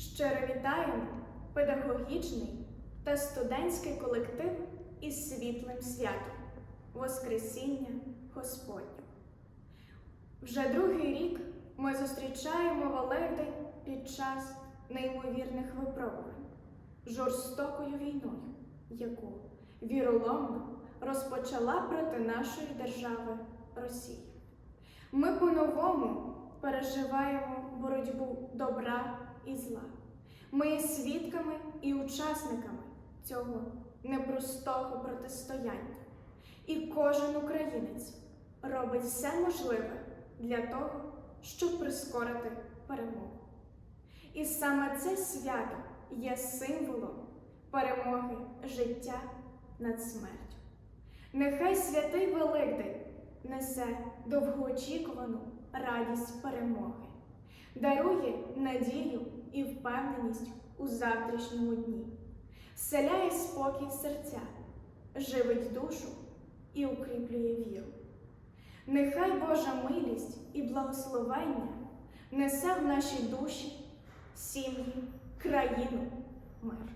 Щиро вітаємо педагогічний та студентський колектив із світлим святом Воскресіння Господнього. Вже другий рік ми зустрічаємо Великдень під час неймовірних випробувань, жорстокою війною, яку віроломно розпочала проти нашої держави Росія. Ми по-новому переживаємо боротьбу добра і зла. Ми є свідками і учасниками цього непростого протистояння. І кожен українець робить все можливе для того, щоб прискорити перемогу. І саме це свято є символом перемоги життя над смертю. Нехай святий Великдень несе довгоочікувану радість перемоги, дарує надію і впевненість у завтрашньому дні, вселяє спокій серця, живить душу і укріплює віру. Нехай Божа милість і благословення несе в наші душі, сім'ї, країну, мир.